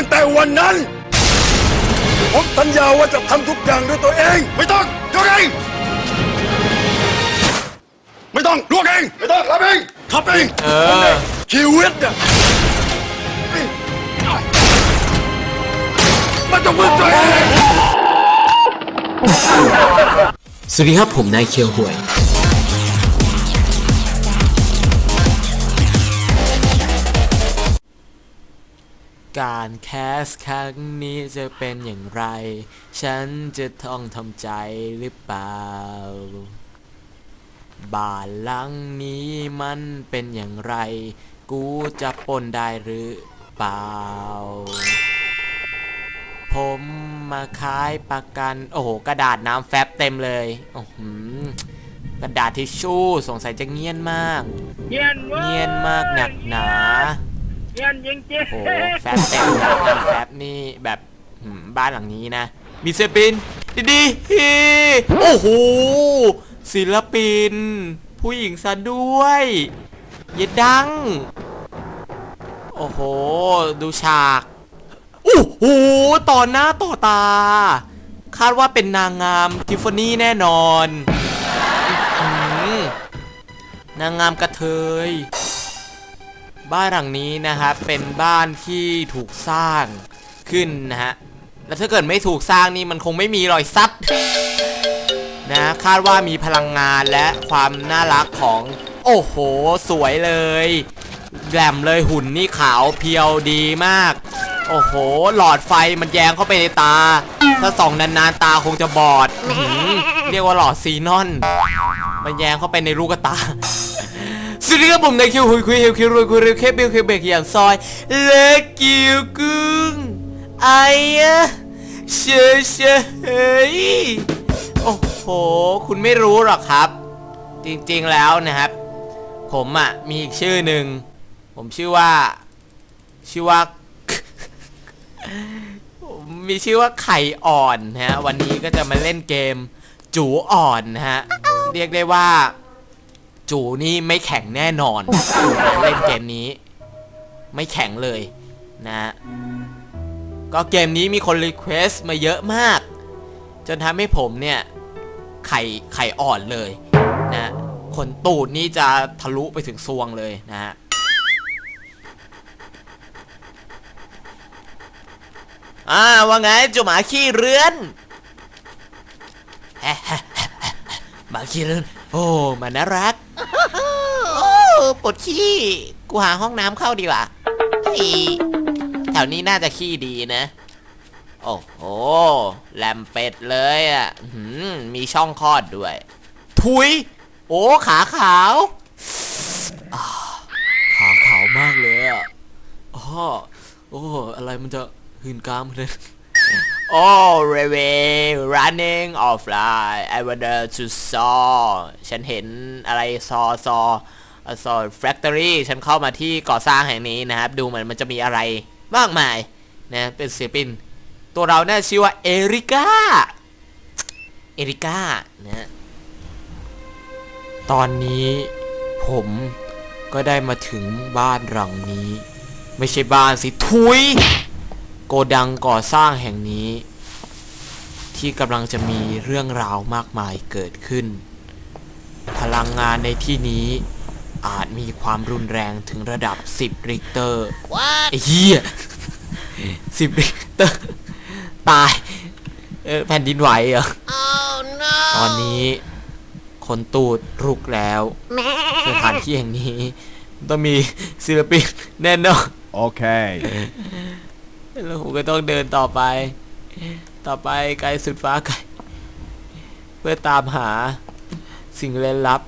ตั้งแต่วันนั้น ผมสัญญาว่าจะทำทุกอย่างด้วยตัวเอง ไม่ต้องยกเองไม่ต้องลวกเอง ไม่ต้องรับเองทับเองเออ ชีวิตเนี่ยมันต้องมือตัวเอง สวัสดีครับผมนายเคียวหวย การแคสครั้งนี้จะเป็นอย่างไร ฉันจะต้องทำใจหรือเปล่า บ้านหลังนี้มันเป็นอย่างไร กูจะปล้นได้หรือเปล่า ผมมาขายประกัน โอ้โห กระดาษน้ำแฟบเต็มเลยโอ้โหกระดาษทิชชู่สงสัยจะเงียนมาก เงียนเว้ยเงียนมากหนักหนา เงียนจริงโอ้โหแฟบเต็มน้ำแฟบนี่แบบหืมบ้านหลังนี้นะ มีศิลปินดีดีๆฮีโอ้โหศิลปิน ผู้หญิงซะด้วยเยดดัง โอ้โห ดูฉากโอ้โหต่อหน้าต่อตา คาดว่าเป็นนางงามทิฟฟานี่แน่นอน นางงามกระเทย บ้านหลังนี้นะครับเป็นบ้านที่ถูกสร้างขึ้นนะฮะแล้วถ้าเกิดไม่ถูกสร้างนี่มันคงไม่มีรอยซัดนะคาดว่ามีพลังงานและความน่ารักของ โอ้โห สวยเลยแหลมเลยหุ่นนี่ขาวเพียวดีมาก โอ้โห หลอดไฟมันแยงเข้าไปในตา ถ้าส่องนานๆตาคงจะบอดเรียกว่าหลอดซีนอน มันแยงเข้าไปในลูกตา สวัสดีครับผมนายคิวคุยคุยเฮลคิวรวยคุยเร็วเคบิลเคเบกอย่างซอยเล็กกิวกุ้งไอ้อะเชยเชยโอ้โห คุณไม่รู้หรอกครับ จริงๆแล้วนะครับ ผมอะ มีอีกชื่อหนึ่ง ผมชื่อว่า ชื่อว่าผมมีชื่อว่าไข่อ่อนนะฮะ วันนี้ก็จะมาเล่นเกม จูอ่อนนะฮะ เรียกได้ว่า จูนี่ไม่แข็งแน่นอนเล่นเกมนี้ ไม่แข็งเลยนะก็เกมนี้มีคนรีเควส์มาเยอะมาก จนทำให้ผมเนี่ย ไข่ไข่อ่อนเลยนะขนตูดนี่จะทะลุไปถึงซวงเลยนะฮะอ่าว่าไงจ้าหมาขี้เรือนหมาขี้เรือน โอ้มันน่ารัก โอ้ปวดขี้กูหาห้องน้ำเข้าดีกว่าเฮ้ยแถวนี้น่าจะขี้ดีนะ โอ้โหแลมเป็ดเลยอะอื้อหือมีช่องคลอดด้วย ทุย โอ้ขาขาวอ่าขาขาวมากเลยอะอ๋อโอ้อะไรมันจะหืนกล้ามเลยโอ้ r e v e running offline I wonder to saw ฉันเห็นอะไรซอซอซอ factory ฉันเข้ามาที่ก่อสร้างแห่งนี้นะครับ ดูเหมือนมันจะมีอะไรมากมายนะเป็นศิลปิน ตัวเราน่าชื่อว่าเอริก้า เอริก้านะตอนนี้ผมก็ได้มาถึงบ้านหลังนี้ ไม่ใช่บ้านสิ ทุย โกดังก่อสร้างแห่งนี้ ที่กำลังจะมีเรื่องราวมากมายเกิดขึ้น พลังงานในที่นี้อาจมีความรุนแรงถึงระดับ 10 ริกเตอร์ไอ้เหี้ย10 ริกเตอร์ ตายเออแผ่นดินไหวเหรอตอนนี้ คนตูดรุกแล้วสถานที่แห่งนี้ ต้องมีศิลปินแน่นอน Okay. แล้วผมก็ต้องเดินต่อไป ต่อไปไกลสุดฟ้าไกลเพื่อตามหาสิ่งเล่นลับ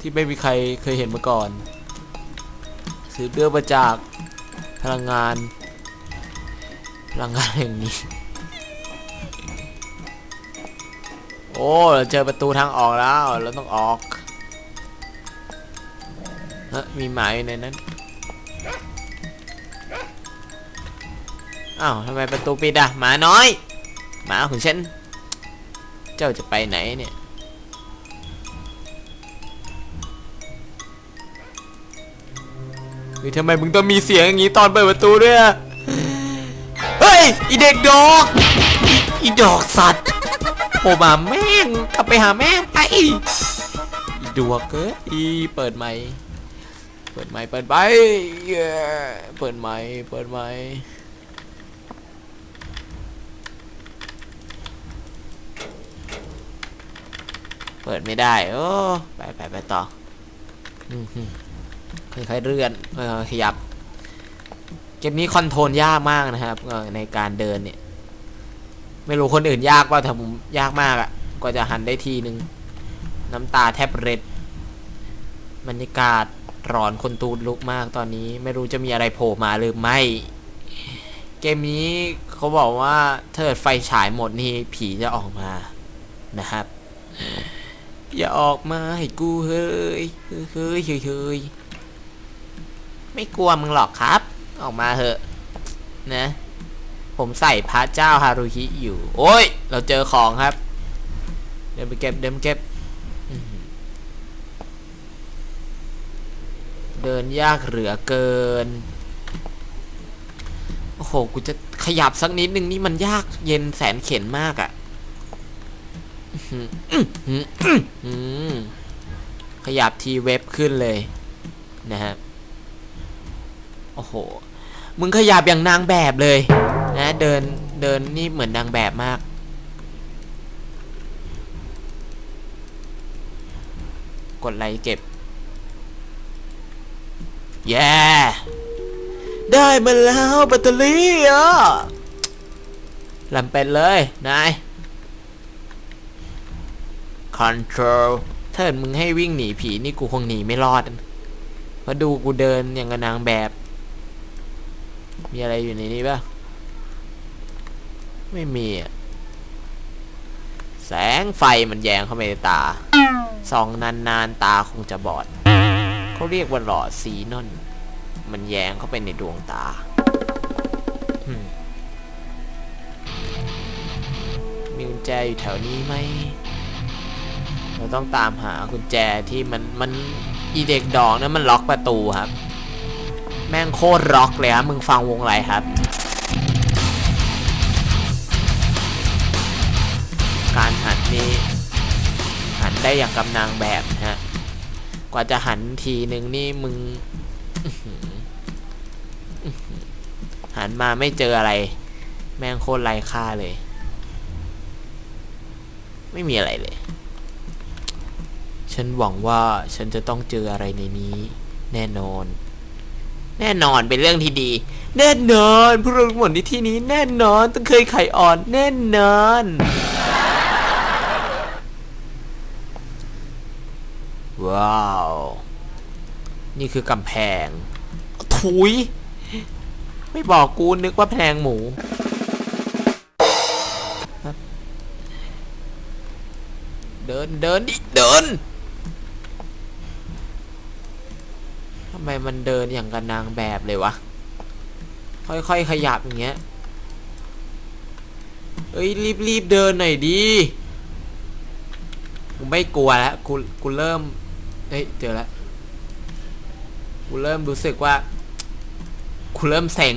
ที่ไม่มีใครเคยเห็นมาก่อน สืบเนื่องมาจากพลังงาน พลังงานแห่งนี้ โอ้เราเจอประตูทางออกแล้ว เราต้องออกเฮ้ยมีหมายอยู่ในนั้น อ้าวทำไมประตูปิดอะหมาน้อยหมาของฉัน เจ้าจะไปไหนเนี่ยเฮ้ยทำไมมึงต้องมีเสียงอย่างนี้ตอนเปิดประตูด้วยอะเฮ้ย อีเด็กดอก อีอีดอกสัตว์โผล่มาแม่งกลับไปหาแม่งไป อีดวกเอ้ยอีเปิดไมค์เปิดไมค์เปิดไมค์เย้เปิดไมค์เปิดไม เปิดไม่ได้ โอ้ ไปไปไปต่อค่อยๆเลื่อนค่อยๆขยับ เกมนี้คอนโทรลยากมากนะครับในการเดินเนี่ย ไม่รู้คนอื่นยากว่าแต่ผมยากมากอะ่ะกว่าจะหันได้ทีนึง น้ำตาแทบเร็ดบรรยากาศร้อนคนตูดลุกมากตอนนี้ ไม่รู้จะมีอะไรโผล่มาหรือไม่ เกมนี้เขาบอกว่าถ้าเกิดไฟฉายหมดนี่ผีจะออกมานะครับ อย่าออกมาให้กูเฮ้ยเฮ้ยเฮ้ยเฮ้ยไม่กลัวมึงหรอกครับ ออกมาเถอะนะ ผมใส่พระเจ้าฮารุฮิอยู่ โอ้ย เราเจอของครับ เดินไปเก็บ เดินไปเก็บ เดินยากเหลือเกิน โอ้โห กูจะขยับสักนิดนึงนี่มันยากเย็นแสนเข็นมากอะ่ะอื้อหืออื้อหืออื้อหือ ขยับทีเว็บขึ้นเลยนะฮะโอ้โห มึงขยับอย่างนางแบบเลยนะเดินเดินนี่เหมือนนางแบบมาก กดไลค์เก็บแย่ได้มาแล้วแบตเตอรี่อะลำเป็นเลย นาย Control ถ้าเกิดมึงให้วิ่งหนีผีนี่กูคงหนีไม่รอดเพราดูกูเดินอย่างกับนางแบบ มีอะไรอยู่ในนี้ปะไม่มีอะแสงไฟมันแยงเข้าไปในตาส่องนานๆตาคงจะบอด เขาเรียกว่าหลอดซีนอนมันแยงเข้าไปในดวงตามมีกุญแจอยู่แถวนี้ไหม เราต้องตามหากุญแจที่มันมันอีเด็กดอกนั้นมันล็อกประตูครับ แม่งโคตรร็อกเลยครับมึงฟังวงไรครับ การหันนี้หันได้อย่างกำนางแบบฮะกว่าจะหันทีหนึ่งนี่มึงหันมาไม่เจออะไร แม่งโคตรไร้ค่าเลย ไม่มีอะไรเลย ฉันหวังว่าฉันจะต้องเจออะไรในนี้ แน่นอน แน่นอนเป็นเรื่องที่ดี แน่นอนพวกเราหมดในที่นี้แน่นอนต้องเคยไข่อ่อนแน่นอน ว้าว นี่คือกำแพง ถุย ไม่บอกกูนึกว่าแพงหมูเดินเดินดิเดิน ทำไมมันเดินอย่างกับนางแบบเลยวะ ค่อยๆขยับอย่างเงี้ย เอ้ยรีบๆเดินหน่อยดีกูไม่กลัวแล้วกูกูเริ่มเฮ้ยเจอแล้วกูเริ่มรู้สึกว่ากูเริ่มเซ็ง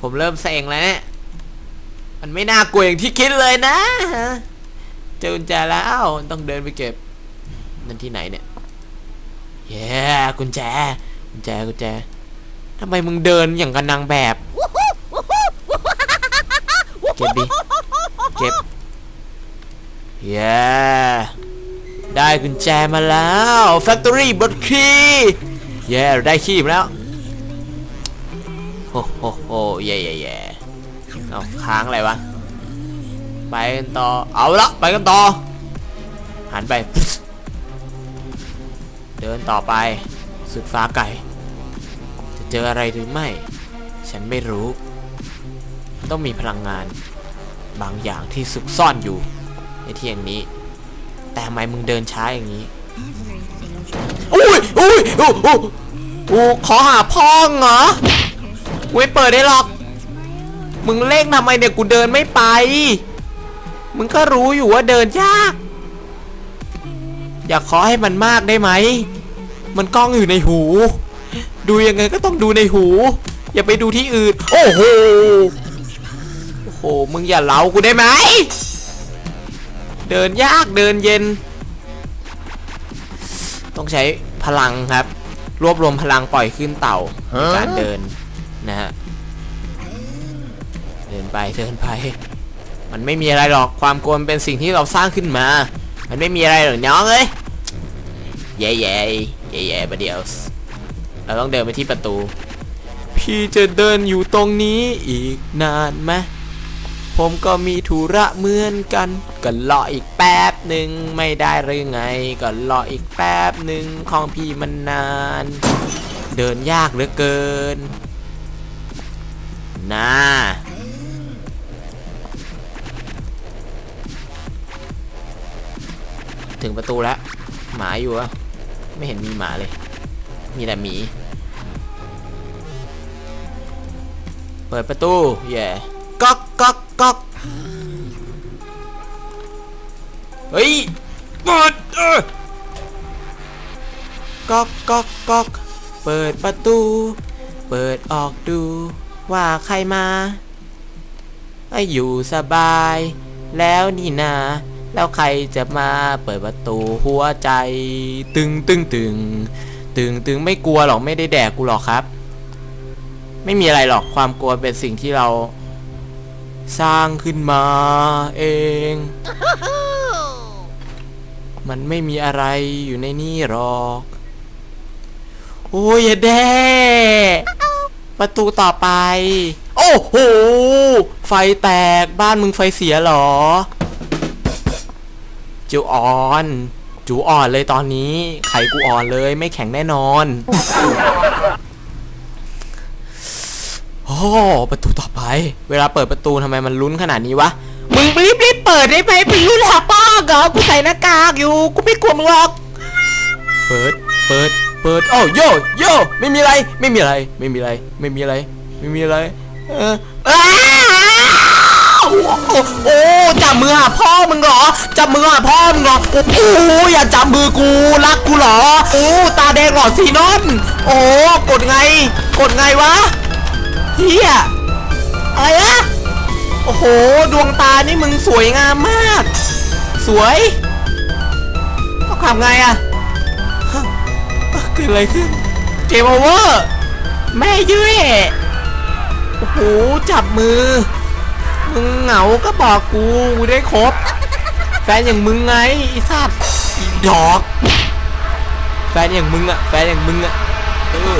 ผมเริ่มเซ็งแล้วเนี่ยมันไม่น่ากลัวอย่างที่คิดเลยนะ เจอกุญแจแล้วต้องเดินไปเก็บนั่นที่ไหนเนี่ย เย้กุญแจ กุญแจ กุญแจทำไมมึงเดินอย่างกับนางแบบ เก็บดิ เก็บ เย้ได้กุญแจมาแล้ว Factory บดคีย์เย้เราได้คีย์มาแล้วโอ้โหโหเย่เย่เย่เอาค้างอะไรวะ ไปกันต่อ เอาละไปกันต่อ หันไป เดินต่อไปสุดฟ้าไก่ จะเจออะไรหรือไม่ ฉันไม่รู้ ต้องมีพลังงาน บางอย่างที่ซุกซ่อนอยู่ ในที่อย่งนี้ แต่ทำไมมึงเดินช้าอย่างนี้อุ้ยอุ้ยโอ้โอ้โอ้ขอหาพ่องเหรอกูไม่เปิดได้หรอก มึงเร่งทำไมเนี่ยกูเดินไม่ไป มึงก็รู้อยู่ว่าเดินยาก อย่าขอให้มันมากได้ไหม มันกล้องอยู่ในหู ดูยังไงก็ต้องดูในหู อย่าไปดูที่อื่น โอ้โห โอ้โห มึงอย่าเล้ากูได้ไหม เดินยากเดินเย็น ต้องใช้พลังครับ รวบรวมพลังปล่อยขึ้นเต่าในการเดินนะฮะ เดินไปเดินไป มันไม่มีอะไรหรอก ความกลัวเป็นสิ่งที่เราสร้างขึ้นมา มันไม่มีอะไรหรอกน้องเอ้ยแย่ แย่แย่ประเดี๋ยวเราต้องเดินไปที่ประตู พี่จะเดินอยู่ตรงนี้อีกนานไหมผมก็มีธุระเหมือนกัน ก็รออีกแป๊บหนึ่งไม่ได้หรือไง ก็รออีกแป๊บหนึ่งของพี่มันนาน เดินยากเหลือเกินน่าถึงประตูแล้ว หมาอยู่อะ ไม่เห็นมีหมาเลย มีแต่หมี เปิดประตู แย่ก๊อกก๊อกก๊อกเฮ้ยเปิดเออก๊อกก๊อกก๊อกเปิดประตู เปิดออกดูว่าใครมาไออยู่สบาย แล้วนี่นา แล้วใครจะมาเปิดประตูหัวใจ ตึงตึงตึงตึงตึงไม่กลัวหรอกไม่ได้แดกกูหรอกครับ ไม่มีอะไรหรอกความกลัวเป็นสิ่งที่เรา สร้างขึ้นมาเอง มันไม่มีอะไรอยู่ในนี่หรอก โอ้ยแด้ประตูต่อไป โอ้โหไฟแตกบ้านมึงไฟเสียหรอ จูอ่อน จูอ่อนเลยตอนนี้ ไข่กูอ่อนเลยไม่แข็งแน่นอน โอ้ประตูต่อไป เวลาเปิดประตูทำไมมันลุ้นขนาดนี้วะ มึงรีบรีบเปิดได้ไหมเป็นรุ่นหาป้อกเหรอกูใส่หน้ากากอยู่ กูไม่กลัวมึงหรอก เปิด เปิด เปิด โอ้โยโยไม่มีอะไร ไม่มีอะไร ไม่มีอะไร ไม่มีอะไร ไม่มีอะไร เออ โอ้โหจับมือหาพ่อมึงเหรอจับมือหาพ่อมึงเหรอโอ้โหอย่าจับมือกูรักกูเหรอโอ้ตาแดงเหรอซีนอนโอ้กดไง กดไงวะเฮียอะไรอะโอ้โหดวงตานี่มึงสวยงามมาก สวยต้องทำไงอะฮะเกิดอะไรขึ้นเกมโอเวอร์แม่ยื้อโอ้โหจับมือ มึงเหงาก็บอกกูกูได้ครบ แฟนอย่างมึงไงไอีสัตว์อีดอก แฟนอย่างมึงอะแฟนอย่างมึงอะเออ